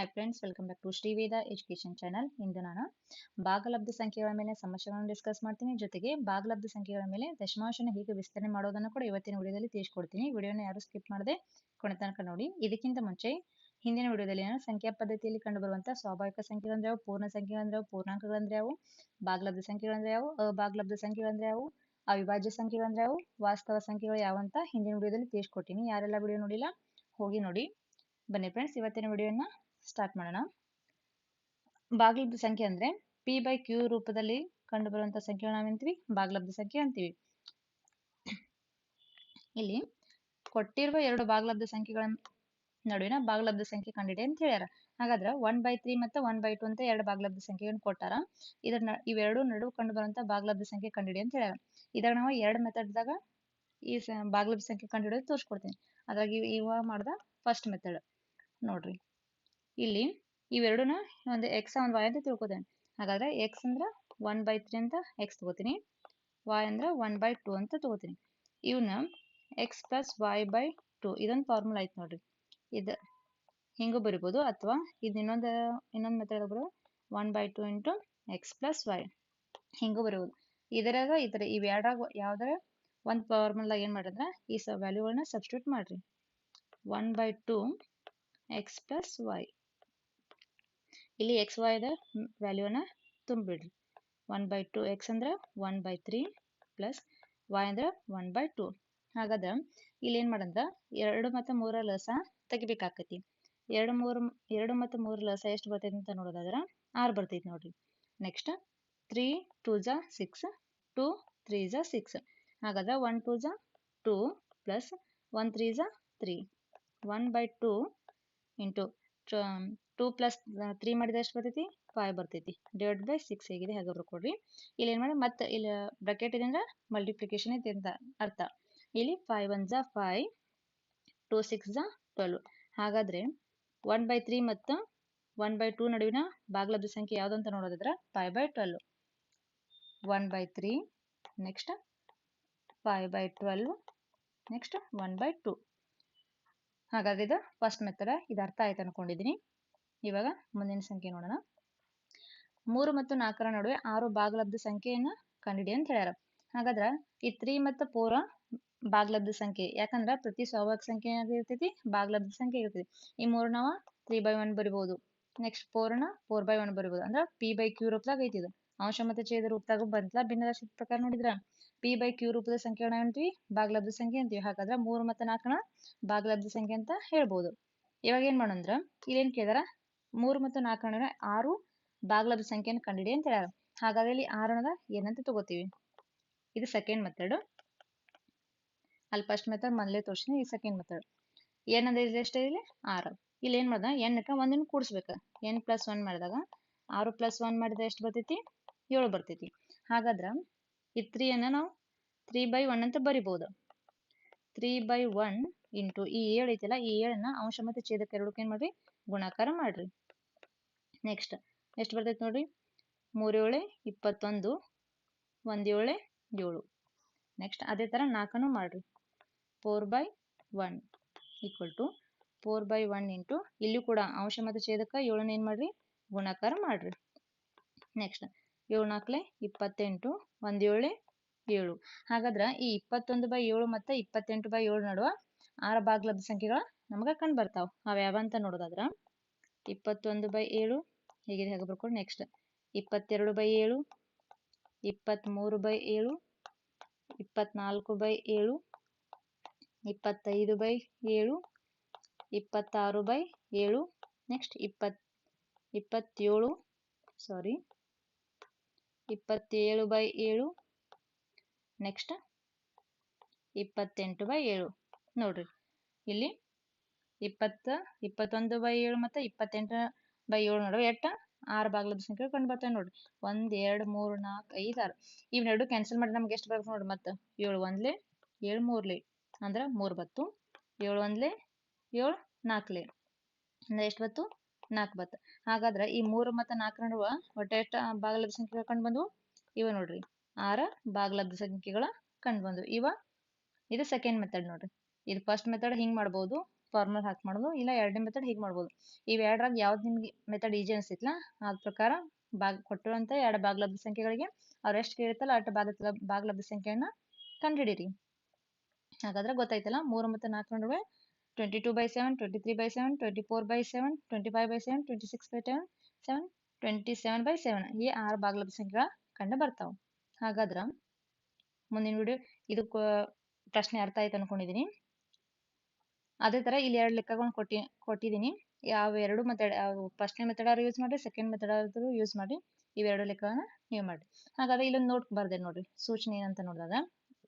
Hi friends welcome back to Shriveda education channel ಇಂದು ನಾನು ಭಾಗಲಬ್ಧ ಸಂಖ್ಯೆಗಳ ಮೇಲೆ ಸಮಸ್ಯೆಗಳನ್ನು ಡಿಸ್ಕಸ್ ಮಾಡ್ತೀನಿ. ಜೊತೆಗೆ ಭಾಗಲಬ್ಧ ಸಂಖ್ಯೆಗಳ ಮೇಲೆ ದಶಮಾಂಶನ ಹೇಗೆ ವಿಸ್ತರಣೆ ಮಾಡೋದನ್ನು ಕೂಡ ಇವತ್ತಿನ ವಿಡಿಯೋದಲ್ಲಿ ತಿಳಿಸ್ಕೊಡ್ತೀನಿ. ವಿಡಿಯೋನ ಯಾರು ಸ್ಕಿಪ್ ಮಾಡದೆ, ಕೊನೆ ತನಕ ನೋಡಿ. ಇದಕ್ಕಿಂತ ಮುಂಚೆ ಹಿಂದಿನ ವಿಡಿಯೋದಲ್ಲಿ ನಾನು ಸಂಖ್ಯಾ ಪದ್ಧತಿಯಲ್ಲಿ ಕಂಡುಬರುವಂತಹ ಸ್ವಾಭಾವಿಕ ಸಂಖ್ಯೆಗಳಂದ್ರೆ ಯಾವ, ಪೂರ್ಣ ಸಂಖ್ಯೆಗಳಂದ್ರೆ ಯಾವ ಪೂರ್ಣಾಂಕಗಳಂದ್ರೆ ಯಾವು ಭಾಗಲಬ್ಧ ಸಂಖ್ಯೆಗಳಂದ್ರೆ ಯಾವ ಅಭಾಗಲಬ್ಧ ಸಂಖ್ಯೆಗಳಂದ್ರೆ ಯಾವು, ಅವಿಭಾಜ್ಯ ಸಂಖ್ಯೆಗಳಂದ್ರೆ ಯಾವು, ವಾಸ್ತವ ಸಂಖ್ಯೆಗಳು ಯಾವ ಅಂತ ಹಿಂದಿನ ವಿಡಿಯೋದಲ್ಲಿ ತಿಳಿಸ್ಕೊಡ್ತೀನಿ. ಯಾರೆಲ್ಲ ವಿಡಿಯೋ ನೋಡಿಲ್ಲ, ಹೋಗಿ ನೋಡಿ. ಬನ್ನಿ ಫ್ರೆಂಡ್ಸ್ ಇವತ್ತಿನ ವಿಡಿಯೋನ ಸ್ಟಾರ್ಟ್ ಮಾಡೋಣ. ಭಾಗಲಬ್ಧ ಸಂಖ್ಯೆ ಅಂದ್ರೆ ಪಿ ಬೈ ಕ್ಯೂ ರೂಪದಲ್ಲಿ ಕಂಡುಬರುವಂತ ಸಂಖ್ಯೆ ನಾವೇಂತೀವಿ ಭಾಗಲಬ್ಧ ಸಂಖ್ಯೆ ಅಂತೀವಿ ಇಲ್ಲಿ ಕೊಟ್ಟಿರುವ ಎರಡು ಭಾಗಲಬ್ಧ ಸಂಖ್ಯೆಗಳ ನಡುವಿನ ಭಾಗಲಬ್ಧ ಸಂಖ್ಯೆ ಕಂಡಿಡಿ ಅಂತ ಹೇಳ್ಯಾರ. ಹಾಗಾದ್ರೆ ಒನ್ ಬೈ ತ್ರೀ ಮತ್ತೆ ಒನ್ ಬೈ ಟು ಅಂತ ಎರಡು ಭಾಗಲಬ್ಧ ಸಂಖ್ಯೆಯನ್ನು ಕೊಟ್ಟಾರ. ಇದ್ರ ನ- ಇವೆರಡು ನಡುವೆ ಕಂಡು ಬರುವಂತ ಭಾಗಲಬ್ಧ ಸಂಖ್ಯೆ ಕಂಡಿಡಿ ಅಂತ ಹೇಳ್ಯಾರ. ಇದಾಗ ನಾವು ಎರಡು ಮೆಥಡ್ದಾಗ ಈ ಬಾಗ್ಲಬ್ಧ ಸಂಖ್ಯೆ ಕಂಡುಹಿಡಿಯೋದು ತೋರಿಸ್ಕೊಡ್ತೀನಿ. ಅದ್ರಾಗ ಇವ್- ಇವಾಗ ಮಾಡ್ದ ಫಸ್ಟ್ ಮೆಥಡ್ ನೋಡ್ರಿ. ಇಲ್ಲಿ ಇವೆರಡನ್ನ ಒಂದು ಎಕ್ಸ್ ಒಂದು ವೈ ಅಂತ ತಿಳ್ಕೊತೇನೆ. ಹಾಗಾದ್ರೆ ಎಕ್ಸ್ ಅಂದ್ರೆ ಒನ್ ಬೈ ತ್ರೀ ಅಂತ ಎಕ್ಸ್ ತಗೋತೀನಿ. ವೈ ಅಂದ್ರೆ ಒನ್ ಬೈ ಟು ಅಂತ ತಗೋತೀನಿ. ಇವನ್ನ X plus Y by two ಇದೊಂದು ಫಾರ್ಮುಲಾ ಐತೆ ನೋಡ್ರಿ. ಇದು ಹಿಂಗೂ ಬರಿಬೋದು ಅಥವಾ ಇದು ಇನ್ನೊಂದು ಇನ್ನೊಂದು ಮೆಥಡ್ ಬರೋ one by two into X plus Y ಹಿಂಗೂ ಬರಿಬೋದು. ಇದರಾಗ ಈ ಥರ ಇವೆರಡಾಗ ಯಾವ್ದಾರ ಒಂದು ಫಾರ್ಮುಲಾ ಏನು ಮಾಡಿದ್ರೆ ಈ ಸ ವ್ಯಾಲ್ಯೂಗಳನ್ನ ಸಬ್ಸ್ಟಿಟ್ಯೂಟ್ ಮಾಡ್ರಿ. One by two X plus Y ಇಲ್ಲಿ ಎಕ್ಸ್ ವೈದ ವ್ಯಾಲ್ಯೂನ ತುಂಬಿಡ್ರಿ ಒನ್ ಬೈ ಟು ಎಕ್ಸ್ ಅಂದ್ರೆ one by three plus Y ಅಂದ್ರೆ ಒನ್ ಬೈ ಟು ಹಾಗಾದ್ರೆ ಇಲ್ಲಿ ಏನು ಮಾಡಂದ್ರ ಎರಡು ಮತ್ತು ಮೂರ ಲಸ ತೆಗಿಬೇಕಾಕತಿ. ಎರಡು ಮೂರು, ಎರಡು ಮತ್ತು ಮೂರು ಲಸ ಎಷ್ಟು ಬರ್ತೈತಿ ಅಂತ ನೋಡೋದಾದ್ರೆ ಆರು ಬರ್ತೈತಿ ನೋಡ್ರಿ. ನೆಕ್ಸ್ಟ್ ತ್ರೀ ಟೂ ಜಾ ಸಿಕ್ಸ್ ಟೂ ತ್ರೀ ಜಾ ಸಿಕ್ಸ್ ಹಾಗಾದ್ರೆ ಒನ್ ಟೂ ಜಾ ಟೂ ಪ್ಲಸ್ ಒನ್ ತ್ರೀ ಜಾ three one by two into two plus three ಮಾಡಿದ್ರೆ ಎಷ್ಟು ಬರ್ತೈತಿ? ಫೈವ್ ಬರ್ತೈತಿ. ಡಿವೈಡ್ ಬೈ ಸಿಕ್ಸ್ ಆಗಿದೆ ಹಾಗೆ ಬರ್ಕೊಡ್ರಿ ಇಲ್ಲಿ ಏನು ಮಾಡಿ, ಮತ್ತೆ ಇಲ್ಲಿ ಬ್ರಕೆಟ್ ಇದೆ ಅಂದ್ರೆ ಮಲ್ಟಿಪ್ಲಿಕೇಶನ್ ಐತೆ ಅಂತ ಅರ್ಥ. ಇಲ್ಲಿ ಫೈವ್ ಒನ್ ಜಾ ಫೈವ್ ಟೂ ಸಿಕ್ಸ್ ಜಾ ಟ್ವೆಲ್ವ್ ಹಾಗಾದ್ರೆ ಒನ್ ಬೈ ತ್ರೀ ಮತ್ತು ಒನ್ ಬೈ ಟೂ ನಡುವಿನ ಬಾಗ್ಲದ ಸಂಖ್ಯೆ ಯಾವುದು ಅಂತ ನೋಡೋದಿದ್ರೆ five by twelve one by three next five by twelve next one by two ಹಾಗಾದ್ರೆ ಇದು ಫಸ್ಟ್ ಮೆಥಡ್ ಇದು ಅರ್ಥ ಆಯ್ತು ಅನ್ಕೊಂಡಿದ್ದೀನಿ ಇವಾಗ ಮುಂದಿನ ಸಂಖ್ಯೆ ನೋಡೋಣ. ಮೂರು ಮತ್ತು ನಾಲ್ಕರ ನಡುವೆ ಆರು ಭಾಗಲಬ್ಧ ಸಂಖ್ಯೆಯನ್ನ ಕಂಡಿಡಿ ಅಂತ ಹೇಳ್ಯಾರ. ಹಾಗಾದ್ರ ಈ ತ್ರೀ ಮತ್ತು ಫೋರ್ ಬಾಗ್ಲಬ್ಧ ಸಂಖ್ಯೆ, ಯಾಕಂದ್ರ ಪ್ರತಿ ಸ್ವಾಭಾವಿಕ ಸಂಖ್ಯೆ ಏನಾದ್ರು ಇರ್ತೈತಿ ಭಾಗಲಬ್ಧ ಸಂಖ್ಯೆ ಇರ್ತೈತಿ. ಈ ಮೂರು ನಾವ ತ್ರೀ ಬೈ ಒನ್ ಬರಿಬಹುದು ನೆಕ್ಸ್ಟ್ ಫೋರ್ನ ಫೋರ್ ಬೈ ಒನ್ ಬರಿಬಹುದು ಅಂದ್ರ ಪಿ ಬೈ ಕ್ಯೂ ರೂಪದಾಗ ಐತಿ ಇದು. ಅಂಶ ಮತ್ತು ಛೇದ ರೂಪದಾಗ ಬಂತಲ್ಲ ಭಿನ್ನರಾಶಿ ಪ್ರಕಾರ ನೋಡಿದ್ರ. ಪಿ ಬೈ ಕ್ಯೂ ರೂಪದ ಸಂಖ್ಯೆ ಅಂತೀವಿ ಬಾಗ್ಲಬ್ಧ ಸಂಖ್ಯೆ ಅಂತೀವಿ. ಹಾಗಾದ್ರೆ ಮೂರು ಮತ್ತು ನಾಲ್ಕನ ಬಾಗ್ಲಬ್ಧ ಸಂಖ್ಯೆ ಅಂತ ಹೇಳ್ಬೋದು. ಇವಾಗ ಏನ್ ಮಾಡೋಣ ಇಲ್ಲೇನ್ ಕೇಳಿದಾರ ಮೂರು ಮತ್ತು ನಾಲ್ಕು ನಡುವೆ ಆರು ಬಾಗ್ಲದ ಸಂಖ್ಯೆಯನ್ನು ಕಂಡಿಡಿ ಅಂತ ಹೇಳ್ಯಾರ ಹಾಗಾಗಿ ಇಲ್ಲಿ ಆರನದ ಏನಂತ ತಗೋತೀವಿ. ಇದು ಸೆಕೆಂಡ್ ಮೆಥಡ್ ಅಲ್ಲಿ ಫಸ್ಟ್ ಮೆಥಡ್ ಮೊದಲೇ ತೋರಿಸಿನಿ, ಈ ಸೆಕೆಂಡ್ ಮೆಥಡ್ ಏನಂದ ಇಲ್ಲಿ ಎಷ್ಟೇ ಇಲ್ಲಿ? ಆರು. ಇಲ್ಲಿ ಏನ್ ಮಾಡ್ದ? ಎಣ್ಣಕ್ಕೆ ಒಂದನ್ನು ಕೂಡಿಸ್ಬೇಕು. ಎನ್ ಪ್ಲಸ್ ಒನ್ ಮಾಡಿದಾಗ ಆರು ಪ್ಲಸ್ ಒನ್ ಮಾಡಿದ್ರೆ ಎಷ್ಟು ಬರ್ತೈತಿ? ಏಳು ಬರ್ತೈತಿ. ಹಾಗಾದ್ರೆ ಈ ತ್ರೀಯನ್ನು ನಾವು ತ್ರೀ ಬೈ ಒನ್ ಅಂತ ಬರಿಬೋದು. ತ್ರೀ ಬೈ ಒನ್ ಇಂಟು ಈ ಏಳು ಐತಲ್ಲ, ಈ ಏಳನ್ನ ಅಂಶ ಮತ್ತು ಛೇದಕ್ಕೆ ಎರಡಕ್ಕೆ ಏನು ಮಾಡ್ರಿ? ಗುಣಾಕಾರ ಮಾಡ್ರಿ. ನೆಕ್ಸ್ಟ್ ಎಷ್ಟು ಬರ್ತೈತೆ ನೋಡ್ರಿ? ಮೂರೇಳೆ, ಇಪ್ಪತ್ತೊಂದು ಒಂದು ಏಳೆ. ನೆಕ್ಸ್ಟ್ ಅದೇ ಥರ ನಾಲ್ಕನ್ನು ಮಾಡಿರಿ. Four by one equal to four by one into ಇಲ್ಲೂ ಕೂಡ ಅಂಶ ಮತ್ತು ಛೇದಕ ಏಳನ್ನ ಏನು ಮಾಡ್ರಿ? ಗುಣಾಕಾರ ಮಾಡಿರಿ. ನೆಕ್ಸ್ಟ್ ಏಳು ನಾಲ್ಕಲೆ ಇಪ್ಪತ್ತೆಂಟು ಒಂದು ಏಳೆ. ಏಳು ಹಾಗಾದ್ರೆ ಈ ಇಪ್ಪತ್ತೊಂದು ಬೈ ಏಳು ಮತ್ತು ಇಪ್ಪತ್ತೆಂಟು ಬೈ ಏಳು ನಡುವ ಆರು ಬಾಗ್ಲದ ಸಂಖ್ಯೆಗಳು ನಮಗೆ ಕಂಡು ಬರ್ತಾವೆ. ಅವು ಯಾವಂತ ನೋಡೋದಾದ್ರೆ ಇಪ್ಪತ್ತೊಂದು ಬೈ ಏಳು ಹೇಗಿದೆ ಹಾಗೆ ಬರ್ಕೊಂಡು ನೆಕ್ಸ್ಟ್ ಇಪ್ಪತ್ತೆರಡು ಬೈ ಏಳು ಇಪ್ಪತ್ತ್ಮೂರು ಬೈ ಏಳು, ಇಪ್ಪತ್ನಾಲ್ಕು ಬೈ ಏಳು, ಇಪ್ಪತ್ತೈದು ಬೈ ಏಳು, ಇಪ್ಪತ್ತಾರು ಬೈ ಏಳು. ನೆಕ್ಸ್ಟ್ ಇಪ್ಪತ್, ಇಪ್ಪತ್ತೇಳು ಸಾರಿ ಇಪ್ಪತ್ತೇಳು ಬೈ ಏಳು. ನೆಕ್ಸ್ಟ್ ಇಪ್ಪತ್ತೆಂಟು ಬೈ ಏಳು. ನೋಡ್ರಿ. ಇಲ್ಲಿ ಇಪ್ಪತ್ತ, ಇಪ್ಪತ್ತೊಂದು ಬೈ ಏಳು ಮತ್ತು ಇಪ್ಪತ್ತೆಂಟು ಬೈ ಏಳು ನಡುವೆ ಎಟ್ಟ? ಆರು ಬಾಗ್ಲದ ಸಂಖ್ಯೆ ಕಂಡು ಬರ್ತವೆ ನೋಡ್ರಿ ಒಂದ್, ಎರಡು, ಮೂರು, ನಾಲ್ಕು, ಐದು, ಆರು. ಎರಡು ಕ್ಯಾನ್ಸಲ್ ಮಾಡಿ ನಮ್ಗೆ ಎಷ್ಟು ಬರ್ಬೇಕು ನೋಡ್ರಿ ಮತ್ತೆ? ಏಳು ಒಂದ್ಲೆ, ಏಳು ಮೂರ್ಲೆ. ಅಂದ್ರೆ ಮೂರು ಬತ್ತು. ಏಳು ಒಂದ್ಲೆ, ಏಳು ನಾಲ್ಕಲೆ ಅಂದ್ರೆ ಎಷ್ಟು ಬತ್ತು? ನಾಲ್ಕು ಬತ್ತು. ಹಾಗಾದ್ರೆ ಈ ಮೂರು ಮತ್ತು ನಾಲ್ಕು ನಡುವ ಒಟ್ಟು ಎಷ್ಟು ಭಾಗಲಬ್ಧ ಸಂಖ್ಯೆಗಳು ಕಂಡು ಬಂದವು? ಇವ ನೋಡ್ರಿ. ಆರ ಭಾಗಲಬ್ಧ ಸಂಖ್ಯೆಗಳ ಕಂಡು ಬಂದವು. ಇವ, ಇದು ಸೆಕೆಂಡ್ ಮೆಥಡ್ ನೋಡ್ರಿ. ಇದು ಫಸ್ಟ್ ಮೆಥಡ್ ಹಿಂಗೆ ಮಾಡ್ಬೋದು. ಫಾರ್ಮುಲಾ ಹಾಕಿ ಮಾಡ್ಬೋದು ಇಲ್ಲ ಎರಡನೇ ಮೆಥಡ್ ಹೀಗೆ ಮಾಡ್ಬೋದು. ಇವು ಎರಡ್ರಾಗ ಯಾವ್ದು ನಿಮ್ಗೆ ಮೆಥಡ್ ಈಜಿ ಅನಿಸಿತ್ಲ ಆದ ಪ್ರಕಾರ ಬಾಗ್ ಕೊಟ್ಟಿರುವಂತ ಎರಡು ಬಾಗ್ಲಬ್ಧ ಸಂಖ್ಯೆಗಳಿಗೆ ಅವ್ರು ಎಷ್ಟು ಕೇಳಿರ್ತಲ್ಲ ಅಷ್ಟು ಬಾಗ ಬಾಗ್ಲಬ್ಧ ಸಂಖ್ಯೆಯನ್ನು ಕಂಡುಹಿಡೀರಿ. ಹಾಗಾದ್ರೆ ಗೊತ್ತಾಯ್ತಲ್ಲ, ಮೂರು ಮತ್ತು ನಾಲ್ಕು ನಡುವೆ twenty two by seven twenty three by seven twenty four by seven twenty five by seven twenty six by seven seven twenty seven by seven ಈ ಆರು ಬಾಗ್ಲಬ್ಧ ಸಂಖ್ಯೆಗಳ ಕಂಡು ಬರ್ತಾವೆ. ಹಾಗಾದ್ರೆ ಮುಂದಿನ ವಿಡಿಯೋ ಇದು ಪ್ರಶ್ನೆ ಅರ್ಥ ಆಯ್ತು ಅನ್ಕೊಂಡಿದ್ದೀನಿ ಅದೇ ಥರ ಇಲ್ಲಿ ಎರಡು ಲೆಕ್ಕಗಳನ್ನ ಕೊಟ್ಟಿ, ಕೊಟ್ಟಿದ್ದೀನಿ. ಯಾವ ಎರಡು ಮೆಥಡ್ ಫಸ್ಟ್ನೇ ಮೆಥಡ್ ಆದ್ರೂ ಯೂಸ್ ಮಾಡಿ ಸೆಕೆಂಡ್ ಮೆಥಡ್ ಆದ್ರೂ ಯೂಸ್ ಮಾಡಿ ಇವೆರಡು ಲೆಕ್ಕವನ್ನು ನೀವು ಮಾಡಿ ಹಾಗಾದ್ರೆ ಇಲ್ಲೊಂದು ನೋಟ್ ಬರ್ದೆ ನೋಡ್ರಿ, ಸೂಚನೆ ಏನಂತ ನೋಡಿದಾಗ.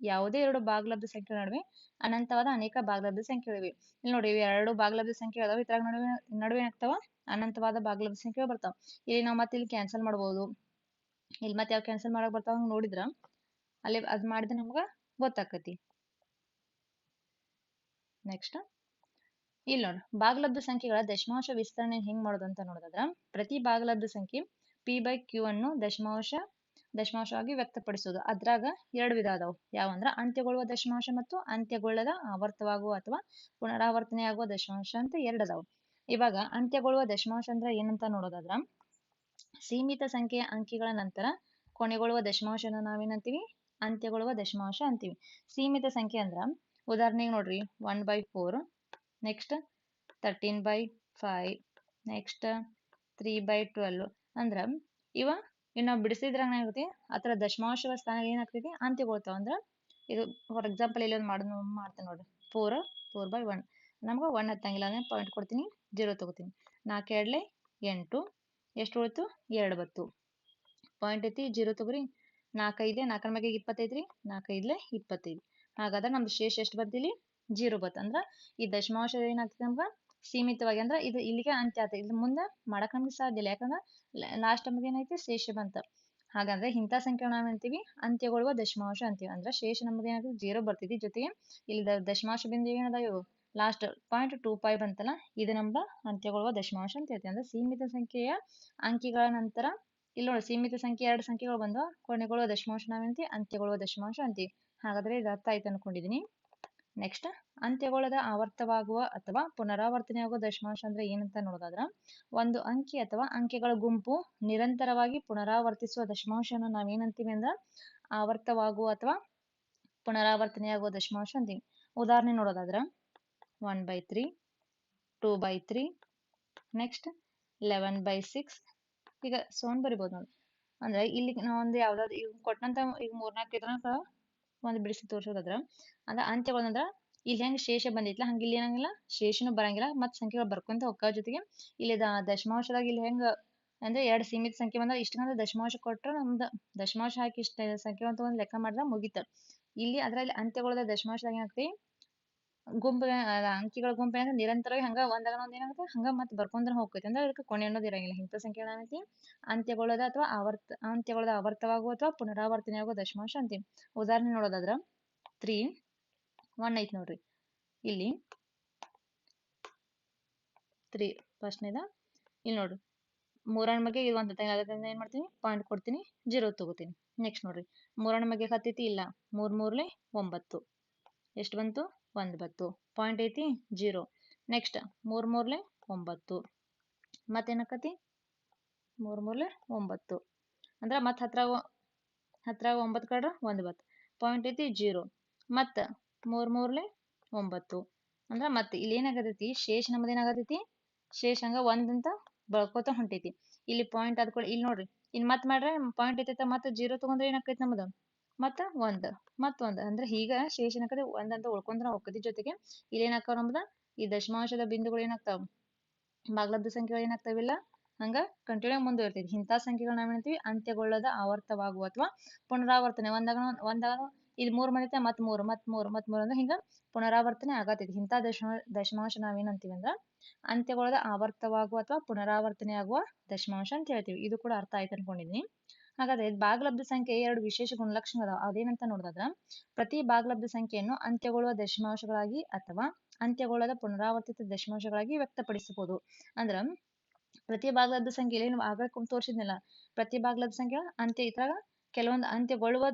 ಯಾವುದೇ ಎರಡು ಭಾಗಲಬ್ಧ ಸಂಖ್ಯೆ ನಡುವೆ ಅನಂತವಾದ ಅನೇಕ ಭಾಗಲಬ್ಧ ಸಂಖ್ಯೆಗಳಿವೆ ಇಲ್ಲಿ ನೋಡಿ ಎರಡು ಭಾಗಲಬ್ಧ ಸಂಖ್ಯೆ ಅದಾವ ಇತರ ನಡುವೆ ನಡುವೆ ಏನಾಗ್ತಾವ ಅನಂತವಾದ ಭಾಗಲಬ್ಧ ಸಂಖ್ಯೆ ಬರ್ತಾವ. ಇಲ್ಲಿ ನಾವು ಮತ್ತೆ ಇಲ್ಲಿ ಕ್ಯಾನ್ಸಲ್ ಮಾಡ್ಬೋದು. ಇಲ್ಲಿ ಮತ್ತೆ ಯಾವ ಕ್ಯಾನ್ಸಲ್ ಮಾಡಕ್ ಬರ್ತಾವ ನೋಡಿದ್ರ, ಅಲ್ಲಿ ಅದ್ ಮಾಡಿದ್ರೆ ನಮ್ಗ ಗೊತ್ತಾಕತಿ. ನೆಕ್ಸ್ಟ್ ಇಲ್ಲಿ ನೋಡ್ರಿ ಭಾಗಲಬ್ಧ ಸಂಖ್ಯೆಗಳ ದಶಮಾಂಶ ವಿಸ್ತರಣೆ ಹೆಂಗ್ ಮಾಡೋದು ಅಂತ ನೋಡೋದಾದ್ರ, ಪ್ರತಿ ಭಾಗಲಬ್ಧ ಸಂಖ್ಯೆ ಪಿ ಬೈ ಕ್ಯೂ ಅನ್ನು ದಶಮಾಂಶ, ದಶಮಾಂಶವಾಗಿ ವ್ಯಕ್ತಪಡಿಸೋದು. ಅದ್ರಾಗ ಎರಡು ವಿಧ ಅದಾವು. ಯಾವಂದ್ರ ಅಂತ್ಯಗೊಳ್ಳುವ ದಶಮಾಂಶ ಮತ್ತು ಅಂತ್ಯಗೊಳ್ಳದ ಆವರ್ತವಾಗುವ ಅಥವಾ ಪುನರಾವರ್ತನೆಯಾಗುವ ದಶಮಾಂಶ ಅಂತ ಎರಡು ಅದಾವು. ಇವಾಗ ಅಂತ್ಯಗೊಳ್ಳುವ ದಶಮಾಂಶ ಅಂದ್ರ ಏನಂತ ನೋಡೋದಾದ್ರ, ಸೀಮಿತ ಸಂಖ್ಯೆಯ ಅಂಕಿಗಳ ನಂತರ ಕೊನೆಗೊಳ್ಳುವ ದಶಮಾಂಶನ ನಾವೇನಂತೀವಿ? ಅಂತ್ಯಗೊಳ್ಳುವ ದಶಮಾಂಶ ಅಂತೀವಿ. ಸೀಮಿತ ಸಂಖ್ಯೆ ಅಂದ್ರ, ಉದಾಹರಣೆಗೆ ನೋಡ್ರಿ one by four next thirteen by five next three by twelve ಅಂದ್ರೆ, ಇವ ಇನ್ನು ನಾವು ಬಿಡಿಸಿದ್ರಾಗ ಏನಾಗುತ್ತೆ ಆ ಥರ ದಶಮಾಂಶಗಳ ಸ್ಥಾನ ಏನಾಗ್ತೈತಿ ಅಂತ್ಯಗೊಳ್ತಾವ ಅಂದ್ರೆ, ಇದು ಫಾರ್ ಎಕ್ಸಾಂಪಲ್ ಇಲ್ಲಿ ಒಂದು ಮಾಡ್, ಮಾಡ್ತೀನಿ ನೋಡ್ರಿ. ಫೋರ್ ಫೋರ್ ಬೈ ಒನ್ ನಮ್ಗೆ ಒನ್ ಹತ್ತಂಗಿಲ್ಲ ಅಂದ್ರೆ ಪಾಯಿಂಟ್ ಕೊಡ್ತೀನಿ ಜೀರೋ ತಗೋತೀನಿ. ನಾಲ್ಕು ಎರಡಲೆ ಎಂಟು. ಎಷ್ಟು ಉಳಿತು? ಎರಡು ಬತ್ತು ಪಾಯಿಂಟ್ ಐತಿ ಜೀರೋ ತಗೋರಿ. ನಾಲ್ಕೈದೆ ನಾಲ್ಕರ ಮ್ಯಾಗೆ ಇಪ್ಪತ್ತೈದು ರೀ ನಾಲ್ಕೈದ್ಲೆ ಇಪ್ಪತ್ತೈದು. ಹಾಗಾದ್ರೆ ನಮ್ದು ಶೇಷ ಎಷ್ಟು ಬಂತಿಲ್ಲಿ? ಜೀರೋ ಬತ್ ಅಂದ್ರೆ ಈ ದಶಮಾಂಶ ಏನಾಗ್ತದೆ ನಮ್ಗೆ ಸೀಮಿತವಾಗಿ ಅಂದ್ರೆ ಇದು ಇಲ್ಲಿಗೆ ಅಂತ್ಯ ಆತ ಇದು ಮುಂದೆ ಮಾಡಕ್ ನಮ್ಗೆ ಸಾಧ್ಯ ಇಲ್ಲ. ಯಾಕಂದ್ರೆ ಲಾಸ್ಟ್ ನಮ್ಗೆ ಏನೈತಿ ಶೇಷ ಬಂತ. ಹಾಗಂದ್ರೆ ಇಂಥ ಸಂಖ್ಯೆ ನಾವು ಅಂತೀವಿ, ಅಂತ್ಯಗೊಳ್ಳುವ ದಶಮಾಂಶ ಅಂತೀವಿ. ಅಂದ್ರೆ ಶೇಷ ನಮ್ಗೆ ಏನಾಗ್ತದೆ ಜೀರೋ ಬರ್ತೈತಿ ಜೊತೆಗೆ ಇಲ್ಲಿ ದಶಮಾಂಶ ಬಿಂದು ಏನದ ಇವು ಲಾಸ್ಟ್ ಪಾಯಿಂಟ್ ಟೂ ಫೈವ್ ಬಂತಲ್ಲ, ಇದು ನಮ್ದು ಅಂತ್ಯಗೊಳ್ಳುವ ದಶಮಾಂಶ ಅಂತ ಹೇಳ್ತೀವಿ. ಅಂದ್ರೆ ಸೀಮಿತ ಸಂಖ್ಯೆಯ ಅಂಕಿಗಳ ನಂತರ ಇಲ್ಲಿ ನೋಡಿ ಸೀಮಿತ ಸಂಖ್ಯೆ ಎರಡು ಸಂಖ್ಯೆಗಳು ಬಂದು ಕೊನೆಗೊಳ್ಳುವ ದಶಮಾಂಶ ನಾವೇಂತೀವಿ ಅಂತ್ಯಗೊಳ್ಳುವ ದಶಮಾಂಶ ಅಂತೀವಿ. ಹಾಗಾದ್ರೆ ಇದು ಅರ್ಥ ಆಯ್ತು ಅನ್ಕೊಂಡಿದೀನಿ. ನೆಕ್ಸ್ಟ್ ಅಂತ್ಯಗೊಳ್ಳದ ಆವರ್ತವಾಗುವ ಅಥವಾ ಪುನರಾವರ್ತನೆಯಾಗುವ ದಶಮಾಂಶ ಅಂದ್ರೆ ಏನಂತ ನೋಡೋದಾದ್ರ, ಒಂದು ಅಂಕಿ ಅಥವಾ ಅಂಕೆಗಳ ಗುಂಪು ನಿರಂತರವಾಗಿ ಪುನರಾವರ್ತಿಸುವ ದಶಮಾಂಶನ ನಾವೇನಂತೀವಿ ಅಂದ್ರ, ಆವರ್ತವಾಗುವ ಅಥವಾ ಪುನರಾವರ್ತನೆಯಾಗುವ ದಶಮಾಂಶ ಅಂತೀವಿ. ಉದಾಹರಣೆ ನೋಡೋದಾದ್ರ one by three two by three next eleven by six ಈಗ ಸೋನ್ ಬರಿಬೋದು ನೋಡಿ. ಅಂದ್ರೆ ಇಲ್ಲಿ ನಾವೊಂದು ಯಾವ್ದಾದ್ರು ಈಗ ಕೊಟ್ಟಂತ ಈಗ ಮೂರ್ನಾಲ್ಕು ಇದ್ರಾಗ ಒಂದು ಬಿಡಿಸಿ ತೋರ್ಸೋದಾದ್ರ ಅಂದ್ರೆ. ಅಂತ್ಯಗಳಂದ್ರ ಇಲ್ಲಿ ಹೆಂಗ್ ಶೇಷ ಬಂದಿತ್ತಲ್ಲ ಹಂಗ ಇಲ್ಲಿ ಏನಂಗಿಲ್ಲ, ಶೇಷನು ಬರಂಗಿಲ್ಲ ಮತ್ ಸಂಖ್ಯೆಗಳು ಬರ್ಕೊಂತ ಹೋಗ್ತಾವ ಜೊತೆಗೆ. ಇಲ್ಲಿ ದಶಮಾಂಶದಾಗ ಇಲ್ಲಿ ಹೆಂಗ ಅಂದ್ರೆ ಎರಡು ಸೀಮಿತ ಸಂಖ್ಯೆ ಬಂದಾಗ ಇಷ್ಟಂದ್ರೆ ದಶಮಾಂಶ ಕೊಟ್ರ ನಮ್ದು ದಶಮಾಂಶ ಹಾಕಿ ಇಷ್ಟ ಸಂಖ್ಯೆ ಅಂತ ಒಂದು ಲೆಕ್ಕ ಮಾಡಿದ್ರೆ ಮುಗಿತ. ಇಲ್ಲಿ ಅದ್ರಲ್ಲಿ ಅಂತ್ಯಗಳ ದಶಮಾಂಶದಾಗ ಏನಾಗ್ತೈತಿ? ಗುಂಪು ಅಂಕಿಗಳ ಗುಂಪು ಏನಂದ್ರೆ ನಿರಂತರವಾಗಿ ಹಂಗ ಒಂದಾಗ ಒಂದ್ ಏನಾಗುತ್ತೆ ಹಂಗ ಮತ್ತೆ ಬರ್ಕೊಂಡ್ರೆ ಹೋಗ್ತೈತಿ. ಅಂದ್ರೆ ಅದಕ್ಕೆ ಕೊನೆ ಅನ್ನೋದು ಇರಂಗಿಲ್ಲ. ಹಿಂತ ಸಂಖ್ಯೆ ಏನೈತಿ ಅಂತ್ಯಗೊಳ್ಳದ ಅಥವಾ ಆವರ್ತ, ಅಂತ್ಯಗೊಳ್ಳದ ಆವರ್ತವಾಗೋ ಅಥವಾ ಪುನರಾವರ್ತನೆಯಾಗುವ ದಶಮಾಂಶ ಅಂತೀವಿ ಉದಾಹರಣೆ ನೋಡೋದಾದ್ರ, ತ್ರೀ, ಒನ್ ಐತ್ ನೋಡ್ರಿ. ಇಲ್ಲಿ, ತ್ರೀ, ಫಸ್ಟ್ನೇದ, ಇಲ್ಲಿ ನೋಡ್ರಿ. ಮೂರನ ಬಗ್ಗೆ ಇದು ಒಂದು ಅದರಿಂದ ಏನ್ ಮಾಡ್ತೀನಿ? ಪಾಯಿಂಟ್ ಕೊಡ್ತೀನಿ. ಜೀರೋ ತಗೋತೀನಿ. ನೆಕ್ಸ್ಟ್ ನೋಡ್ರಿ. ಮೂರನ ಬಗ್ಗೆ ಹತ್ತೈತಿ ಇಲ್ಲ. ಮೂರ್ ಮೂರ್ಲೆ ಒಂಬತ್ತು. ಎಷ್ಟು ಬಂತು? ಒಂದು ಬತ್ತು. ಪಾಯಿಂಟ್ ಐತಿ ಜೀರೋ ನೆಕ್ಸ್ಟ್ ಮೂರ್ ಮೂರ್ಲೆ ಒಂಬತ್ತು. ಮತ್ತೇನಕತಿ? ಮೂರ್ ಮೂರ್ಲೆ ಒಂಬತ್ತು. ಅಂದ್ರೆ ಮತ್ತೆ ಹತ್ರ ಹತ್ರ ಒಂಬತ್ತು ಕಡ್ರ ಒಂದು ಬತ್ತು. ಪಾಯಿಂಟ್ ಐತಿ ಜೀರೋ ಮತ್ತೆ ಮೂರ್ ಮೂರ್ಲೆ ಒಂಬತ್ತು. ಅಂದ್ರೆ ಮತ್ತೆ ಇಲ್ಲಿ ಏನಾಗತೈತಿ ಶೇಷ ನಮ್ದು ಏನಾಗತೈತಿ ಶೇಷ ಹಂಗ ಒಂದಂತ ಬಳ್ಕೋತ ಹೊಂಟೈತಿ. ಇಲ್ಲಿ ಪಾಯಿಂಟ್ ಅದ್ಕೊಳ್ಳಿ ಇಲ್ಲಿ ನೋಡ್ರಿ. ಇನ್ ಮತ್ ಮಾಡ್ರೆ ಪಾಯಿಂಟ್ ಐತೈತ ಮತ್ತೆ ಜೀರೋ ತಗೊಂಡ್ರೆ ಏನಾಕೈತಿ ನಮ್ದು? ಮತ್ತ ಒಂದ್ ಮತ್ತೊಂದ್ ಅಂದ್ರೆ ಈಗ ಶೇಷ ಏನಾಕತಿ ಒಂದಂತ ಉಳ್ಕೊಂಡ್ರ ಹೋಗ್ತೈತಿ ಜೊತೆಗೆ ಇಲ್ಲಿ ಏನಾಗ್ತಾವ ನಮ್ದ? ಈ ದಶಮಾಂಶದ ಬಿಂದುಗಳು ಏನಾಗ್ತಾವ? ಭಾಗಲಬ್ಧ ಸಂಖ್ಯೆಗಳು ಏನಾಗ್ತಾವಿಲ್ಲ? ಹಂಗ ಕಂಟಿನ್ಯೂ ಮುಂದುವರಿತೈತಿ. ಇಂಥ ಸಂಖ್ಯೆಗಳು ನಾವೇನಂತೀವಿ ಅಂತ್ಯಗೊಳ್ಳದ ಆವರ್ತವಾಗುವ ಅಥವಾ ಪುನರಾವರ್ತನೆ. ಒಂದಾಗ ಒಂದಾಗ ಇಲ್ಲಿ ಮೂರ್ ಬಂದೈತೆ ಮತ್ ಮೂರು ಮತ್ ಮೂರು ಮತ್ ಮೂರು ಅಂದ್ರೆ ಹಿಂಗ ಪುನರಾವರ್ತನೆ ಆಗತೈತಿ. ಇಂಥ ದಶಮ, ದಶಮಾಂಶ ನಾವೇನಂತೀವಿ ಅಂದ್ರ ಅಂತ್ಯಗೊಳ್ಳದ ಆವರ್ತವಾಗುವ ಅಥವಾ ಪುನರಾವರ್ತನೆ ಆಗುವ ದಶಮಾಂಶ ಅಂತ ಹೇಳ್ತೀವಿ. ಇದು ಕೂಡ ಅರ್ಥ ಆಯ್ತು ಅನ್ಕೊಂಡಿದೀನಿ. ಹಾಗಾದ್ರೆ ಭಾಗಲಬ್ಧ ಸಂಖ್ಯೆ ಎರಡು ವಿಶೇಷ ಗುಣಲಕ್ಷಣಗಳು ಅದೇನಂತ ನೋಡಿದ್ರ ಪ್ರತಿ ಭಾಗಲಬ್ಧ ಸಂಖ್ಯೆಯನ್ನು ಅಂತ್ಯಗೊಳ್ಳುವ ದಶಮಾಂಶಗಳಾಗಿ ಅಥವಾ ಅಂತ್ಯಗೊಳ್ಳದ ಪುನರಾವರ್ತಿತ ದಶಮಾಂಶಗಳಾಗಿ ವ್ಯಕ್ತಪಡಿಸಬಹುದು. ಅಂದ್ರ, ಪ್ರತಿ ಭಾಗಲಬ್ಧ ಸಂಖ್ಯೆ ಏನು ಆಗ ತೋರಿಸಿದ್ನಲ್ಲ, ಪ್ರತಿ ಭಾಗಲಬ್ಧ ಸಂಖ್ಯೆ ಅಂತ್ಯ ಇದ್ರಾಗ ಕೆಲವೊಂದು ಅಂತ್ಯಗೊಳ್ಳುವ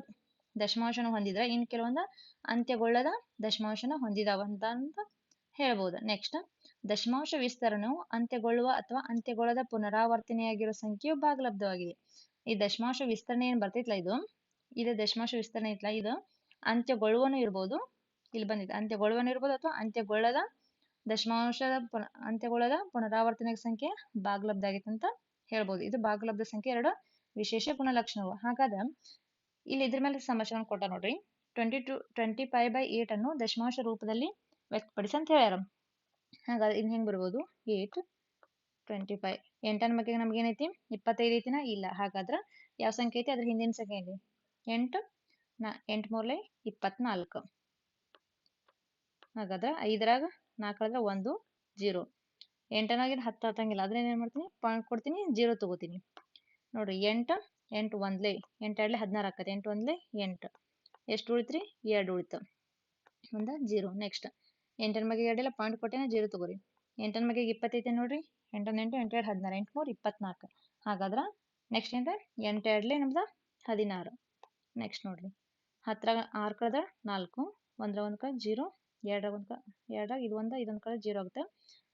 ದಶಮಾಂಶನ ಹೊಂದಿದ್ರೆ, ಇನ್ ಕೆಲವೊಂದು ಅಂತ್ಯಗೊಳ್ಳದ ದಶಮಾಂಶನ ಹೊಂದಿದಾವ ಅಂತ ಅಂತ ಹೇಳ್ಬೋದು. ನೆಕ್ಸ್ಟ್ ದಶಮಾಂಶ ವಿಸ್ತರಣೆಯು ಅಂತ್ಯಗೊಳ್ಳುವ ಅಥವಾ ಅಂತ್ಯಗೊಳ್ಳದ ಪುನರಾವರ್ತನೆಯಾಗಿರುವ ಸಂಖ್ಯೆಯು ಭಾಗಲಬ್ಧವಾಗಿದೆ ಈ ದಶಮಾಂಶ ವಿಸ್ತರಣೆ ಏನು ಬರ್ತೈತಲ್ಲ ಇದು? ಇದು ದಶಮಾಂಶ ವಿಸ್ತರಣೆ ಐತಲ್ಲ ಇದು. ಅಂತ್ಯಗೊಳ್ಳುವನು ಇರ್ಬೋದು. ಇಲ್ಲಿ ಬಂದಿದೆ. ಅಂತ್ಯಗೊಳ್ಳುವನು ಇರ್ಬೋದು ಅಥವಾ ಅಂತ್ಯಗೊಳ್ಳದ ದಶಮಾಂಶದ ಪುನ, ಅಂತ್ಯಗೊಳ್ಳದ ಪುನರಾವರ್ತನೆ ಸಂಖ್ಯೆ ಭಾಗಲಬ್ಧ ಆಗೈತೆ ಅಂತ ಹೇಳ್ಬೋದು. ಇದು ಭಾಗಲಬ್ಧ ಸಂಖ್ಯೆ ಎರಡು ವಿಶೇಷ ಗುಣಲಕ್ಷಣಗಳು. ಹಾಗಾದ್ರೆ ಇಲ್ಲಿ ಇದ್ರ ಮೇಲೆ ಸಮಸ್ಯೆಗಳನ್ನು ಕೊಟ್ಟ ನೋಡ್ರಿ. Twenty two twenty five by eight ಅನ್ನು ದಶಮಾಂಶ ರೂಪದಲ್ಲಿ ವ್ಯಕ್ತಪಡಿಸಿ ಅಂತ ಹೇಳ್ಯಾರ. ಹಾಗಾದ್ರೆ ಇನ್ನು ಹೆಂಗ್ ಬರ್ಬೋದು? ಏಟ್ ಟ್ವೆಂಟಿ ಫೈವ್ ಎಂಟನ ಬಗ್ಗೆ ನಮ್ಗೆ ಏನೈತಿ ಇಪ್ಪತ್ತೈದು ಐತಿನ? ಇಲ್ಲ. ಹಾಗಾದ್ರೆ ಯಾವ ಸಂಖ್ಯೆ ಐತಿ? ಅದ್ರ ಹಿಂದಿನ ಸಂಖ್ಯೆ ಐತಿ ಎಂಟು, ನಾ, ಎಂಟು ಮೂರ್ಲೆ ಇಪ್ಪತ್ನಾಲ್ಕು. ಹಾಗಾದ್ರೆ ಐದರಾಗ ನಾಲ್ಕರಾಗ ಒಂದು, ಜೀರೋ. ಎಂಟನಾಗಿದ್ದು ಹತ್ತು ಹತ್ತಂಗಿಲ್ಲ ಅದ್ರ ಏನು ಮಾಡ್ತೀನಿ? ಪಾಯಿಂಟ್ ಕೊಡ್ತೀನಿ, ಜೀರೋ ತಗೋತೀನಿ. ನೋಡ್ರಿ, ಎಂಟು ಎಂಟು ಒಂದ್ಲೆ ಎರಡ್ಲೆ ಹದಿನಾರು ಆಕತಿ. ಎಂಟು ಒಂದ್ಲೆ ಎಂಟು. ಎಷ್ಟು ಉಳಿತ್ರಿ? ಎರಡು ಉಳಿತು. ಒಂದ, ಜೀರೋ. ನೆಕ್ಸ್ಟ್ ಎಂಟನ ಬಗ್ಗೆ ಎರಡೆಲ್ಲ ಪಾಯಿಂಟ್ ಕೊಟ್ಟೇನೆ ಜೀರೋ ತಗೋರಿ. ಎಂಟನ ಬಗ್ಗೆ ಇಪ್ಪತ್ತೈತೆ ನೋಡ್ರಿ. ಎಂಟೊಂದು ಎಂಟು ಎಂಟು ಎರಡು ಹದಿನಾರು, ಎಂಟು ಮೂರು ಇಪ್ಪತ್ನಾಲ್ಕು. ಹಾಗಾದ್ರೆ ನೆಕ್ಸ್ಟ್ ಏನಿದೆ ಎಂಟು ಎರಡ್ಲೆ ನಮ್ದು ಹದಿನಾರು. ನೆಕ್ಸ್ಟ್ ನೋಡ್ರಿ. ಹತ್ತರಾಗ ಆರು ಕಳೆದ ನಾಲ್ಕು ಒಂದರ ಒಂದು ಕಡೆ ಜೀರೋ, ಎರಡರಾಗ ಒಂದು ಎರಡರಾಗ ಇದು ಒಂದು, ಇದೊಂದು ಕಡೆ ಜೀರೋ ಆಗುತ್ತೆ.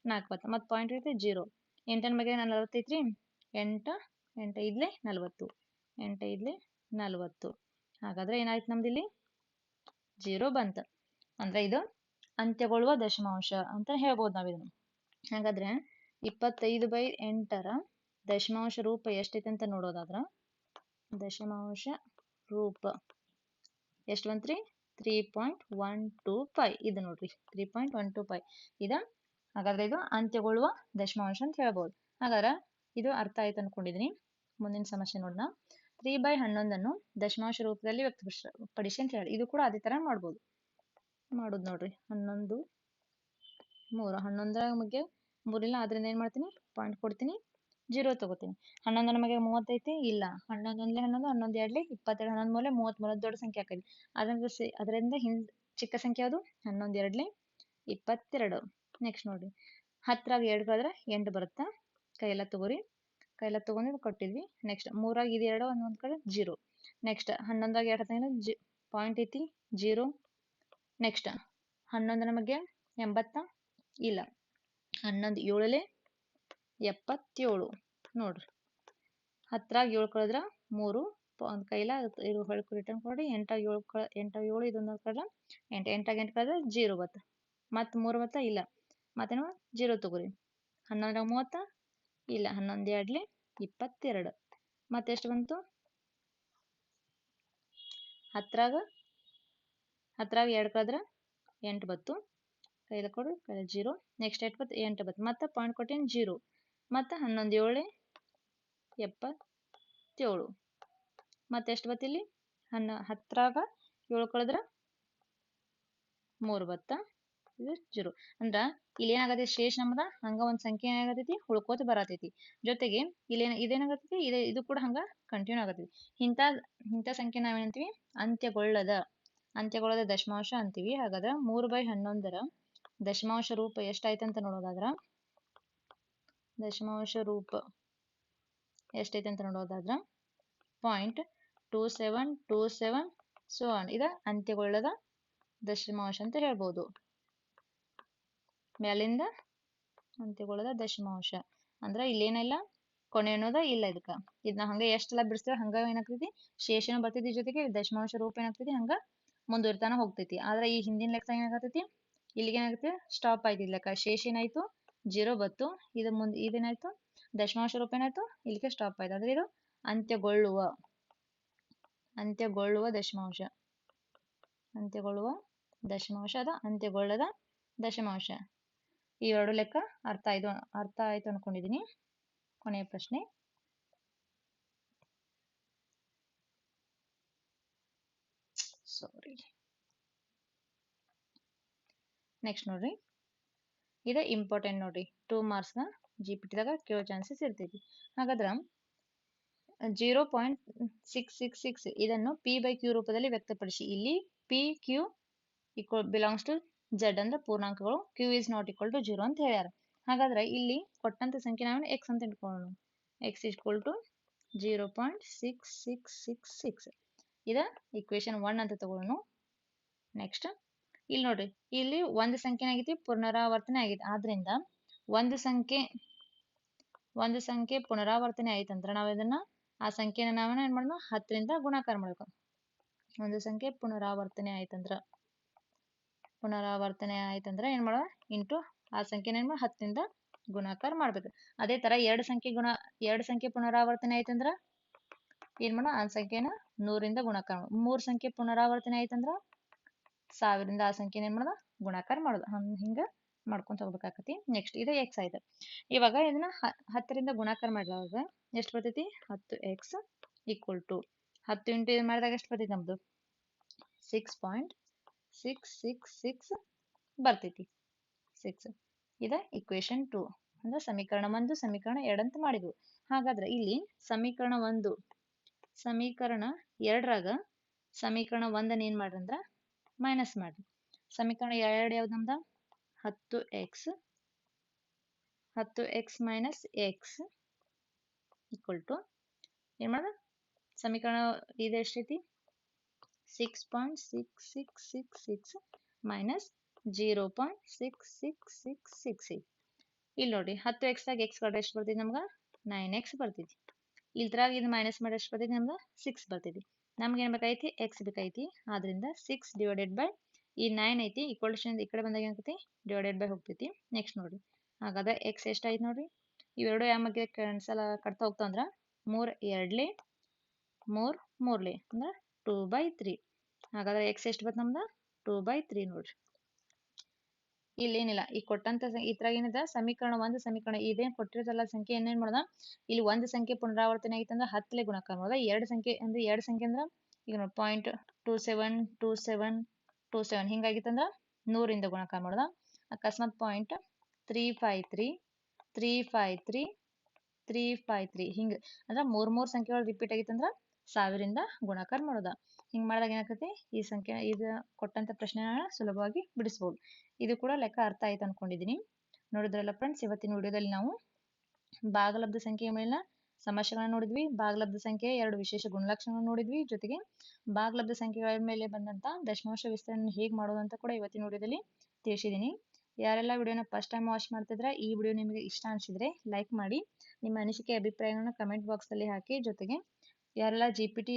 ನಾಲ್ಕು ಬತ್ತ ಮತ್ತು ಪಾಯಿಂಟ್ ಇರುತ್ತೆ ಜೀರೋ. ಎಂಟನ ಬಗ್ಗೆ ನಲವತ್ತೈತ್ರಿ? ಎಂಟು ಎಂಟು ಇದ್ಲಿ ನಲ್ವತ್ತು. ಎಂಟು ಇದ್ಲಿ ನಲ್ವತ್ತು. ಹಾಗಾದ್ರೆ ಏನಾಯ್ತು ನಮ್ದು ಇಲ್ಲಿ ಜೀರೋ ಬಂತು. ಅಂದ್ರೆ ಇದು ಅಂತ್ಯಗೊಳ್ಳುವ ದಶಮಾಂಶ ಅಂತ ಹೇಳ್ಬೋದು ನಾವು ಇದನ್ನು ಹಾಗಾದ್ರೆ ಇಪ್ಪತ್ತೈದು ಬೈ ಎಂಟರ ದಶಮಾಂಶ ರೂಪ ಎಷ್ಟೈತೆ ಅಂತ ನೋಡೋದಾದ್ರ, ದಶಮಾಂಶ ರೂಪ ಎಷ್ಟು ಬಂತ್ರಿ? Three point one two five ಇದು ನೋಡ್ರಿ three point one two five ಇದ ಹಾಗಾದ್ರೆ ಇದು ಅಂತ್ಯಗೊಳ್ಳುವ ದಶಮಾಂಶ ಅಂತ ಹೇಳ್ಬೋದು. ಹಾಗಾದ್ರೆ ಇದು ಅರ್ಥ ಆಯ್ತು ಅನ್ಕೊಂಡಿದೀನಿ. ಮುಂದಿನ ಸಮಸ್ಯೆ ನೋಡೋಣ ತ್ರೀ ಬೈ ಹನ್ನೊಂದನ್ನು ದಶಮಾಂಶ ರೂಪದಲ್ಲಿ ವ್ಯಕ್ತಪಡಿಸಿ ಪಡಿಸಿ ಅಂತ ಹೇಳಿ. ಇದು ಕೂಡ ಅದೇ ತರ ಮಾಡ್ಬೋದು. ಮಾಡೋದು ನೋಡ್ರಿ. ಹನ್ನೊಂದು ಮೂರು. ಹನ್ನೊಂದರ ಬಗ್ಗೆ ಮೂರಿಲ್ಲ ಅದರಿಂದ ಏನ್ ಮಾಡ್ತೀನಿ? ಪಾಯಿಂಟ್ ಕೊಡ್ತೀನಿ. ಜೀರೋ ತಗೋತೀನಿ. ಹನ್ನೊಂದು ನಮಗೆ ಮೂವತ್ತೈತಿ ಇಲ್ಲ. ಹನ್ನೊಂದು ಒಂದ್ಲೆ ಹನ್ನೊಂದು ಹನ್ನೊಂದು ಎರಡ್ಲಿ ಇಪ್ಪತ್ತೆರಡು, ಹನ್ನೊಂದು ಮೂಲೆ ಮೂವತ್ತ್ ಮೂರು ದೊಡ್ಡ ಸಂಖ್ಯೆ ಆಕೈತಿ ಅದರಿಂದ ಅದರಿಂದ ಹಿಂದ್ ಚಿಕ್ಕ ಸಂಖ್ಯೆ ಅದು ಹನ್ನೊಂದು ಎರಡ್ಲಿ ಇಪ್ಪತ್ತೆರಡು. ನೆಕ್ಸ್ಟ್ ನೋಡ್ರಿ ಹತ್ತರಾಗ ಎರಡು ಕಳೆದ್ರೆ ಎಂಟು ಬರುತ್ತಾ? ಕೈಯೆಲ್ಲ ತಗೋರಿ. ಕೈಯೆಲ್ಲ ತಗೊಂಡು ಕೊಟ್ಟಿದ್ವಿ. ನೆಕ್ಸ್ಟ್ ಮೂರಾಗ ಇದು ಎರಡು ಒಂದೊಂದು ಕಡೆ ಜೀರೋ ನೆಕ್ಸ್ಟ್ ಹನ್ನೊಂದಾಗ ಎರಡು ಹತ್ತೈದು ಜಿ ಪಾಯಿಂಟ್ ಐತಿ ಜೀರೋ ನೆಕ್ಸ್ಟ್ ಹನ್ನೊಂದು ನಮಗೆ ಎಂಬತ್ತ? ಇಲ್ಲ. ಹನ್ನೊಂದು ಏಳಲೆ ಎಪ್ಪತ್ತೇಳು. ನೋಡ್ರಿ. ಹತ್ತರಾಗ ಏಳು ಕಳೆದ್ರ ಮೂರು. ಒಂದು ಕೈಲ ಇದು ಹೊಳ್ಕು ರಿಟರ್ನ್ ಕೊಡಿ ಎಂಟಾಗ ಏಳು ಕಳ ಎಂಟಾಗ ಏಳು, ಇದೊಂದು ಕಳೆದ ಎಂಟು, ಎಂಟಾಗ ಎಂಟು ಕಳೆದ್ರೆ ಜೀರೋ ಬತ್ತ ಮತ್ತು ಮೂರು ಬತ್ತ? ಇಲ್ಲ. ಮತ್ತೇನು? ಜೀರೋ ತಗೋರಿ. ಹನ್ನೊಂದರಾಗ ಮೂವತ್ತ? ಇಲ್ಲ. ಹನ್ನೊಂದು ಎರಡ್ಲಿ ಇಪ್ಪತ್ತೆರಡು. ಮತ್ತೆಷ್ಟು ಬಂತು? ಹತ್ತರಾಗ ಹತ್ತರಾಗ ಎರಡು ಕಳೆದ್ರೆ ಎಂಟು ಬತ್ತು. ಕೈಲ ಕೊಡು, ಕೈಲ ಜೀರೋ. ನೆಕ್ಸ್ಟ್ ಬತ್ತು ಎಂಟು ಬತ್ತು ಮತ್ತೆ ಪಾಯಿಂಟ್ ಕೊಟ್ಟೇನು ಜೀರೋ. ಮತ್ತು ಹನ್ನೊಂದು ಏಳು ಎಪ್ಪತ್ತೇಳು. ಮತ್ತೆ ಎಷ್ಟು ಬತ್ತಿಲ್ಲಿ ಹನ್ನ ಹತ್ತರಾಗ ಏಳು ಕಳೆದ್ರೆ ಮೂರು ಬತ್ತ ಇದು ಜೀರೋ. ಅಂದ್ರ ಇಲ್ಲಿ ಏನಾಗತೈತಿ? ಶೇಷ ನಮ್ದ ಹಂಗ ಒಂದ್ ಸಂಖ್ಯೆ ಏನಾಗತೈತಿ? ಉಳ್ಕೋತ ಬರತೈತಿ. ಜೊತೆಗೆ ಇಲ್ಲಿ ಇದೇನಾಗತೈತಿ? ಇದೆ, ಇದು ಕೂಡ ಹಂಗ ಕಂಟಿನ್ಯೂ ಆಗತೈತಿ. ಇಂಥ ಇಂಥ ಸಂಖ್ಯೆ ನಾವೇನಂತೀವಿ ಅಂತ್ಯಗೊಳ್ಳದ. ಅಂತ್ಯಗೊಳ್ಳದ ದಶಮಾಂಶ ಅಂತೀವಿ. ಹಾಗಾದ್ರೆ ಮೂರು ಬೈ ಹನ್ನೊಂದರ ದಶಮಾಂಶ ರೂಪ ಎಷ್ಟಾಯ್ತು ಅಂತ ನೋಡೋದಾದ್ರ? ದಶಮಾಂಶ ರೂಪ ಎಷ್ಟೈತೆ ಅಂತ ನೋಡೋದಾದ್ರ point two seven two seven so ಇದ ಅಂತ್ಯಗೊಳ್ಳದ ದಶಮಾಂಶ ಅಂತ ಹೇಳ್ಬೋದು. ಮೇಲಿಂದ ಅಂತ್ಯಗೊಳ್ಳದ ದಶಮಾಂಶ. ಅಂದ್ರ ಇಲ್ಲೇನಿಲ್ಲ, ಕೊನೆ ಅನ್ನೋದ ಇಲ್ಲ ಇದಕ್ಕ. ಇದನ್ನ ಹಂಗ ಎಷ್ಟೆಲ್ಲ ಬಿಡಿಸ್ತೇವೆ ಹಂಗ ಏನಾಗ್ತೈತಿ? ಶೇಷನ ಬರ್ತೈತಿ ಜೊತೆಗೆ ದಶಮಾಂಶ ರೂಪ ಏನಾಗ್ತೈತಿ? ಹಂಗ ಮುಂದುವರಿತಾನ ಹೋಗ್ತೈತಿ. ಆದ್ರೆ ಈ ಹಿಂದಿನ ಲೆಕ್ಕ ಏನಾಗತೈತಿ? ಇಲ್ಲಿಗೆ ಏನಾಗುತ್ತೆ ಸ್ಟಾಪ್ ಆಯ್ತು. ಲೆಕ್ಕ ಶೇಷ ಏನಾಯ್ತು ಜೀರೋ ಬತ್ತು ಇದು ಮುಂದೆ, ಇದೇನಾಯ್ತು? ದಶಮಾಂಶ ರೂಪ ಏನಾಯ್ತು? ಇಲ್ಲಿಗೆ ಸ್ಟಾಪ್ ಆಯ್ತು. ಅಂದ್ರೆ ಇದು ಅಂತ್ಯಗೊಳ್ಳುವ ಅಂತ್ಯಗೊಳ್ಳುವ ದಶಮಾಂಶ. ಅಂತ್ಯಗೊಳ್ಳುವ ದಶಮಾಂಶ ಅದ, ಅಂತ್ಯಗೊಳ್ಳದ ದಶಮಾಂಶ. ಈ ಎರಡು ಲೆಕ್ಕ ಅರ್ಥ ಆಯ್ತು ಅರ್ಥ ಆಯ್ತು ಅನ್ಕೊಂಡಿದೀನಿ. ಕೊನೆಯ ಪ್ರಶ್ನೆ. ಸಾರಿ ನೆಕ್ಸ್ಟ್ ನೋಡ್ರಿ. ಇದು ಇಂಪಾರ್ಟೆಂಟ್ ನೋಡ್ರಿ. ಟೂ ಮಾರ್ಕ್ಸ್ನ ಜಿ ಪಿ ಟಿದಾಗ ಕೇಳೋ ಚಾನ್ಸಸ್ ಇರ್ತೈತಿ. ಹಾಗಾದ್ರೆ zero point six six six ಇದನ್ನು ಪಿ ಬೈ ಕ್ಯೂ ರೂಪದಲ್ಲಿ ವ್ಯಕ್ತಪಡಿಸಿ. ಇಲ್ಲಿ P Q equal belongs to Z ಅಂದ್ರೆ ಪೂರ್ಣಾಂಕಗಳು. Q is not equal to zero ಅಂತ ಹೇಳ್ಯಾರ. ಹಾಗಾದ್ರೆ ಇಲ್ಲಿ ಕೊಟ್ಟಂತ ಸಂಖ್ಯೆ ನಾವು ಎಕ್ಸ್ ಅಂತ ಇಟ್ಕೊಳ್ಳೋಣ. X equal to zero point six six six six ಇದ ಇಕ್ವೇಶನ್ ಒನ್ ಅಂತ ತಗೊಳ್ಳೋಣ. ನೆಕ್ಸ್ಟ್ ಇಲ್ಲಿ ನೋಡ್ರಿ, ಇಲ್ಲಿ ಒಂದು ಸಂಖ್ಯೆ ಆಗೈತಿ, ಪುನರಾವರ್ತನೆ ಆಗೈತಿ. ಆದ್ರಿಂದ ಒಂದು ಸಂಖ್ಯೆ ಒಂದು ಸಂಖ್ಯೆ ಪುನರಾವರ್ತನೆ ಆಯ್ತಂದ್ರ ನಾವ್ ಇದನ್ನ, ಆ ಸಂಖ್ಯೆನ ನಾವೇನ ಏನ್ ಮಾಡೋಣ ಹತ್ತರಿಂದ ಗುಣಾಕಾರ ಮಾಡ್ಬೇಕು. ಒಂದು ಸಂಖ್ಯೆ ಪುನರಾವರ್ತನೆ ಆಯ್ತಂದ್ರ ಪುನರಾವರ್ತನೆ ಆಯ್ತಂದ್ರ ಏನ್ ಮಾಡೋಣ ಇಂಟು ಆ ಸಂಖ್ಯೆನ ಏನ್ ಹತ್ತರಿಂದ ಗುಣಾಕಾರ ಮಾಡ್ಬೇಕು. ಅದೇ ತರ ಎರಡು ಸಂಖ್ಯೆ ಗುಣ, ಎರಡು ಸಂಖ್ಯೆ ಪುನರಾವರ್ತನೆ ಆಯ್ತಂದ್ರ ಏನ್ ಮಾಡೋಣ ಆ ಸಂಖ್ಯೆನ ನೂರಿಂದ ಗುಣಾಕಾರ ಮೂರ್ ಸಂಖ್ಯೆ ಪುನರಾವರ್ತನೆ ಆಯ್ತಂದ್ರ ಸಾವಿರದಿಂದ ಆ ಸಂಖ್ಯೆನ ಏನ್ ಮಾಡೋದು? ಗುಣಾಕಾರ ಮಾಡೋದು. ಹಂಗ ಮಾಡ್ಕೊಂತ ಹೋಗ್ಬೇಕಾಕತಿ. ನೆಕ್ಸ್ಟ್ ಇದು ಎಕ್ಸ್ ಆಯ್ತು ಇವಾಗ ಇದನ್ನ ಹತ್ತರಿಂದ ಗುಣಾಕಾರ ಮಾಡಿದಾಗ ಎಷ್ಟು ಬರ್ತೈತಿ? ಹತ್ತು ಎಕ್ಸ್ ಈಕ್ವಲ್ ಟು ಹತ್ತು ಇಂಟು ಇದು ಮಾಡಿದಾಗ ಎಷ್ಟು ಬರ್ತೈತಿ ನಮ್ದು? Six point six six six ಬರ್ತೈತಿ. ಸಿಕ್ಸ್ ಇದ ಇಕ್ವೇಶನ್ ಟು ಅಂದ್ರೆ ಸಮೀಕರಣ ಒಂದು, ಸಮೀಕರಣ ಎರಡಂತ ಮಾಡಿದ್ವು. ಹಾಗಾದ್ರೆ ಇಲ್ಲಿ ಸಮೀಕರಣ ಒಂದು, ಸಮೀಕರಣ ಎರಡರಾಗ ಸಮೀಕರಣ ಒಂದನ್ನ ಏನ್ ಮಾಡ್ರಿ ಅಂದ್ರ ಮೈನಸ್ ಮಾಡಿ. ಸಮೀಕರಣ ಎರಡು ಯಾವ್ದು ನಮ್ದ ಹತ್ತು ಎಕ್ಸ್ ಹತ್ತು X minus X equal to ಏನ್ ಮಾಡ ಸಮೀಕರಣ ಇದು ಎಷ್ಟೈತಿ? Six point six six six six minus zero point six six six six ಇಲ್ಲಿ ನೋಡಿ, ಹತ್ತು ಎಕ್ಸ್ ಆಗ ಎಕ್ಸ್ ಕಡೆ ಎಷ್ಟು ಬರ್ತೈತಿ ನಮ್ಗೆ? ನೈನ್ ಎಕ್ಸ್ ಬರ್ತೈತಿ. ಇಲ್ದ್ರಾಗ ಇದು ಮೈನಸ್ ಮಾಡಿ ಎಷ್ಟು ಬರ್ತೈತಿ ನಮ್ಗೆ? ಸಿಕ್ಸ್ ಬರ್ತೈತಿ. ನಮ್ಗೆ ಏನ್ ಬೇಕೈತಿ ಎಕ್ಸ್ ಬೇಕೈತಿ ಆದ್ರಿಂದ ಸಿಕ್ಸ್ ಡಿವೈಡೆಡ್ ಬೈ ಈ ನೈನ್ ಐತಿ ಈಕ್ವಲ್ಷನ್ ಈ ಕಡೆ ಬಂದಾಗ ಏನಾಗ್ತೈತಿ? Divided by ಹೋಗ್ತೈತಿ. ನೆಕ್ಸ್ಟ್ ನೋಡ್ರಿ. ಹಾಗಾದ್ರೆ ಎಕ್ಸ್ ಎಷ್ಟಾಯ್ತು ನೋಡ್ರಿ? ಇವೆರಡು ಮಧ್ಯೆ ಕ್ಯಾನ್ಸಲ್ ಕಟ್ತಾ ಹೋಗ್ತಾವ ಅಂದ್ರ ಮೂರ್ ಎರಡ್ಲಿ, ಮೂರ್ ಮೂರ್ಲಿ ಅಂದ್ರ ಟೂ ಬೈ ತ್ರೀ ಹಾಗಾದ್ರೆ ಎಕ್ಸ್ ಎಷ್ಟು ಬತ್ ನಮ್ದ? ಟೂ ಬೈ ತ್ರೀ ನೋಡ್ರಿ. ಇಲ್ಲಿ ಏನಿಲ್ಲ ಈ ಕೊಟ್ಟಂತ ಇದ್ರಾಗ ಏನಿದೆ? ಸಮೀಕರಣ ಒಂದು, ಸಮೀಕರಣ ಇದೇನ್ ಕೊಟ್ಟಿರ್ತಲ್ಲ ಸಂಖ್ಯೆ ಏನೇನ್ ಮಾಡೋದ? ಇಲ್ಲಿ ಒಂದು ಸಂಖ್ಯೆ ಪುನರಾವರ್ತನೆ ಆಗಿತ್ತಂದ್ರ ಹತ್ತಲೆ ಗುಣಕ ಮಾಡೋದ ಎರಡು ಸಂಖ್ಯೆ ಅಂದ್ರೆ ಎರಡು ಸಂಖ್ಯೆ ಅಂದ್ರ ಈಗ ನೋಡಿ point two seven two seven two seven ಹಿಂಗಾಗಿತ್ತಂದ್ರ ನೂರಿಂದ ಗುಣಾಕಾರ ಮಾಡೋದ ಅಕಸ್ಮಾತ್ point three five three three five three three five three ಹಿಂಗ. ಅಂದ್ರ ಮೂರ್ ಮೂರ್ ಸಂಖ್ಯೆಗಳು ರಿಪೀಟ್ ಆಗಿತ್ತಂದ್ರ ಸಾವಿರಿಂದ ಗುಣಾಕಾರ ಮಾಡೋದ ಹಿಂಗ್ ಮಾಡಿದಾಗ ಏನಾಗ್ತೈತಿ? ಈ ಸಂಖ್ಯೆ, ಇದು ಕೊಟ್ಟಂತ ಪ್ರಶ್ನೆನ ಸುಲಭವಾಗಿ ಬಿಡಿಸ್ಬೋದು. ಇದು ಕೂಡ ಲೆಕ್ಕ ಅರ್ಥ ಆಯ್ತು ಅನ್ಕೊಂಡಿದೀನಿ. ನೋಡಿದ್ರಲ್ಲ ಫ್ರೆಂಡ್ಸ್ ಇವತ್ತಿನ ವಿಡಿಯೋದಲ್ಲಿ ನಾವು ಭಾಗಲಬ್ಧ ಸಂಖ್ಯೆಯ ಮೇಲಿನ ಸಮಸ್ಯೆಗಳನ್ನ ನೋಡಿದ್ವಿ. ಭಾಗಲಬ್ಧ ಸಂಖ್ಯೆ ಎರಡು ವಿಶೇಷ ಗುಣಲಕ್ಷಣಗಳನ್ನು ನೋಡಿದ್ವಿ. ಜೊತೆಗೆ ಭಾಗಲಬ್ಧ ಸಂಖ್ಯೆಗಳ ಮೇಲೆ ಬಂದಂತ ದಶಮಾಂಶ ವಿಸ್ತರಣೆ ಹೇಗೆ ಮಾಡೋದು ಅಂತ ಕೂಡ ಇವತ್ತಿನ ವಿಡಿಯೋದಲ್ಲಿ ತಿಳಿಸಿದೀನಿ. ಯಾರೆಲ್ಲ ವಿಡಿಯೋನ ಫಸ್ಟ್ ಟೈಮ್ ವಾಚ್ ಮಾಡ್ತಿದ್ರೆ, ಈ ವಿಡಿಯೋ ನಿಮಗೆ ಇಷ್ಟ ಅನಿಸಿದ್ರೆ ಲೈಕ್ ಮಾಡಿ. ನಿಮ್ಮ ಅನಿಸಿಕೆ ಅಭಿಪ್ರಾಯಗಳನ್ನ ಕಮೆಂಟ್ ಬಾಕ್ಸ್ ಅಲ್ಲಿ ಹಾಕಿ. ಜೊತೆಗೆ ಯಾರೆಲ್ಲ G P T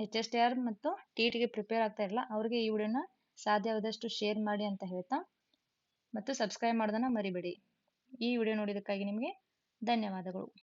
H S T R ಮತ್ತು ಟಿ ಟಿಗೆ ಪ್ರಿಪೇರ್ ಆಗ್ತಾ ಇರಲ್ಲ, ಅವ್ರಿಗೆ ಈ ವಿಡಿಯೋನ ಸಾಧ್ಯವಾದಷ್ಟು ಶೇರ್ ಮಾಡಿ ಅಂತ ಹೇಳ್ತಾ. ಮತ್ತು ಸಬ್ಸ್ಕ್ರೈಬ್ ಮಾಡೋದನ್ನ ಮರಿಬೇಡಿ. ಈ ವಿಡಿಯೋ ನೋಡಿದ್ದಕ್ಕಾಗಿ ನಿಮಗೆ ಧನ್ಯವಾದಗಳು.